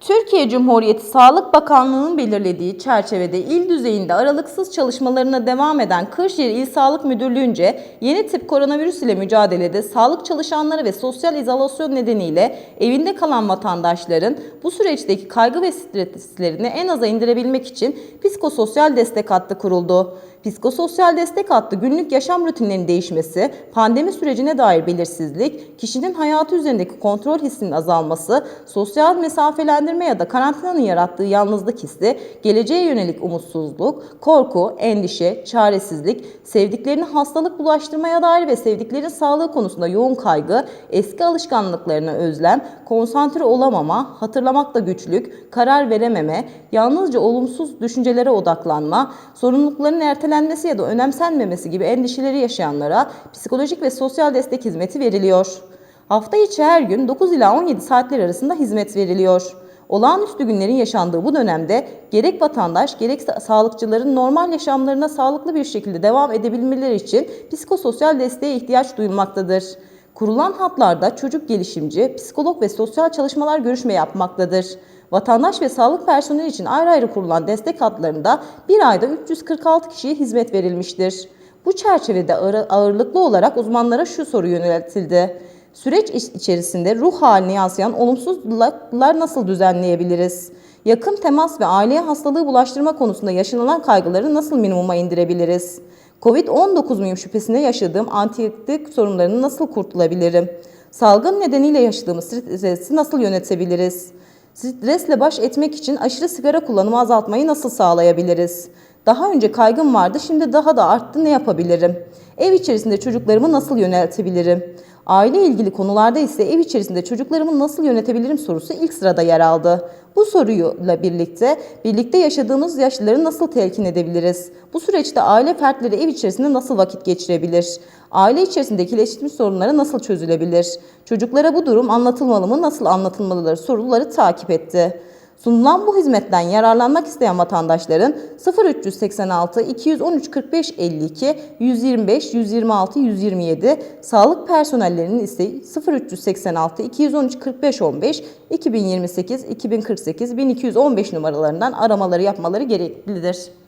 Türkiye Cumhuriyeti Sağlık Bakanlığı'nın belirlediği çerçevede il düzeyinde aralıksız çalışmalarına devam eden Kırşehir İl Sağlık Müdürlüğü'nce yeni tip koronavirüs ile mücadelede sağlık çalışanları ve sosyal izolasyon nedeniyle evinde kalan vatandaşların bu süreçteki kaygı ve streslerini en aza indirebilmek için psikososyal destek hattı kuruldu. Psikososyal destek hattı günlük yaşam rutinlerinin değişmesi, pandemi sürecine dair belirsizlik, kişinin hayatı üzerindeki kontrol hissinin azalması, sosyal mesafelendirme ya da karantinanın yarattığı yalnızlık hissi, geleceğe yönelik umutsuzluk, korku, endişe, çaresizlik, sevdiklerini hastalık bulaştırmaya dair ve sevdiklerin sağlığı konusunda yoğun kaygı, eski alışkanlıklarına özlem, konsantre olamama, hatırlamakta güçlük, karar verememe, yalnızca olumsuz düşüncelere odaklanma, sorumlulukların ertelenmesi ya da önemsenmemesi gibi endişeleri yaşayanlara psikolojik ve sosyal destek hizmeti veriliyor. Hafta içi her gün 9 ila 17 saatler arasında hizmet veriliyor. Olağanüstü günlerin yaşandığı bu dönemde gerek vatandaş gerek sa- sağlıkçıların normal yaşamlarına sağlıklı bir şekilde devam edebilmeleri için psikososyal desteğe ihtiyaç duyulmaktadır. Kurulan hatlarda çocuk gelişimci, psikolog ve sosyal çalışmalar görüşme yapmaktadır. Vatandaş ve sağlık personeli için ayrı ayrı kurulan destek hatlarında bir ayda 346 kişiye hizmet verilmiştir. Bu çerçevede ağır- ağırlıklı olarak uzmanlara şu soru yöneltildi. Süreç iç- içerisinde ruh haline yansıyan olumsuzluklar nasıl düzenleyebiliriz? Yakın temas ve aileye hastalığı bulaştırma konusunda yaşanılan kaygıları nasıl minimuma indirebiliriz? Covid-19 muyum şüphesine yaşadığım antibiyotik sorunlarını nasıl kurtulabilirim? Salgın nedeniyle yaşadığımız stresi nasıl yönetebiliriz? Stresle baş etmek için aşırı sigara kullanımı azaltmayı nasıl sağlayabiliriz? Daha önce kaygım vardı, şimdi daha da arttı. Ne yapabilirim? Ev içerisinde çocuklarımı nasıl yöneltebilirim? Aile ilgili konularda ise ev içerisinde çocuklarımı nasıl yönetebilirim sorusu ilk sırada yer aldı. Bu soruyla birlikte birlikte yaşadığımız yaşlıları nasıl telkin edebiliriz? Bu süreçte aile fertleri ev içerisinde nasıl vakit geçirebilir? Aile içerisindeki iletişim sorunları nasıl çözülebilir? Çocuklara bu durum anlatılmalı mı, nasıl anlatılmalıdır soruları takip etti. Sunulan bu hizmetten yararlanmak isteyen vatandaşların 0386 213 45 52 125 126 127 sağlık personellerinin ise 0386 213 45 15 2028 2048 1215 numaralarından aramaları yapmaları gereklidir.